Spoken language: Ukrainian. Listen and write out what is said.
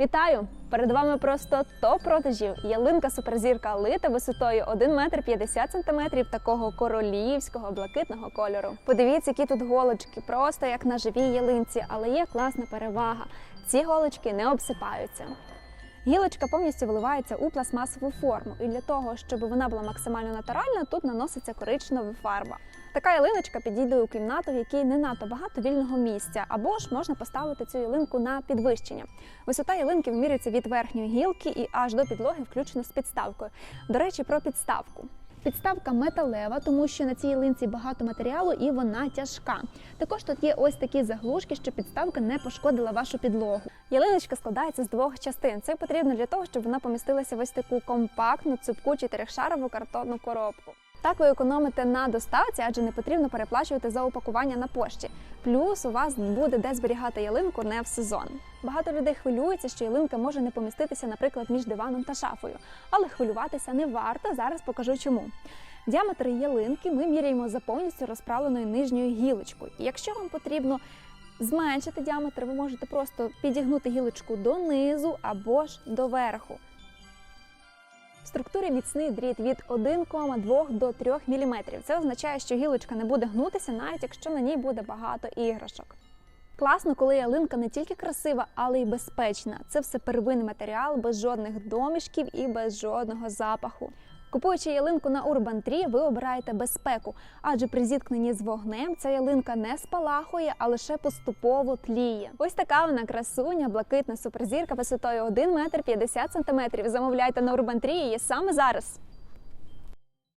Вітаю! Перед вами просто топ продажів. Ялинка суперзірка лита висотою 1 метр 50 сантиметрів такого королівського блакитного кольору. Подивіться, які тут голочки, просто як на живій ялинці, але є класна перевага. Ці голочки не обсипаються. Гілочка повністю виливається у пластмасову форму, і для того, щоб вона була максимально натуральна, тут наноситься коричнева фарба. Така ялиночка підійде у кімнату, в якій не надто багато вільного місця, або ж можна поставити цю ялинку на підвищення. Висота ялинки вимірюється від верхньої гілки і аж до підлоги, включно з підставкою. До речі, про підставку. Підставка металева, тому що на цій ялинці багато матеріалу і вона тяжка. Також тут є ось такі заглушки, щоб підставка не пошкодила вашу підлогу. Ялиночка складається з двох частин. Це потрібно для того, щоб вона помістилася в ось таку компактну цупку чотирьохшарову картонну коробку. Так ви економите на доставці, адже не потрібно переплачувати за упакування на пошті. Плюс у вас буде де зберігати ялинку не в сезон. Багато людей хвилюються, що ялинка може не поміститися, наприклад, між диваном та шафою. Але хвилюватися не варто. Зараз покажу чому. Діаметр ялинки ми міряємо за повністю розправленою нижньою гілочкою. І якщо вам потрібно зменшити діаметр, ви можете просто підігнути гілочку донизу або ж до верху. В структурі міцний дріт від 1,2 до 3 мм. Це означає, що гілочка не буде гнутися, навіть якщо на ній буде багато іграшок. Класно, коли ялинка не тільки красива, але й безпечна. Це все первинний матеріал, без жодних домішків і без жодного запаху. Купуючи ялинку на Urban Tree, ви обираєте безпеку, адже при зіткненні з вогнем ця ялинка не спалахує, а лише поступово тліє. Ось така вона красуня, блакитна суперзірка висотою 1 метр 50 сантиметрів. Замовляйте на Urban Tree її саме зараз.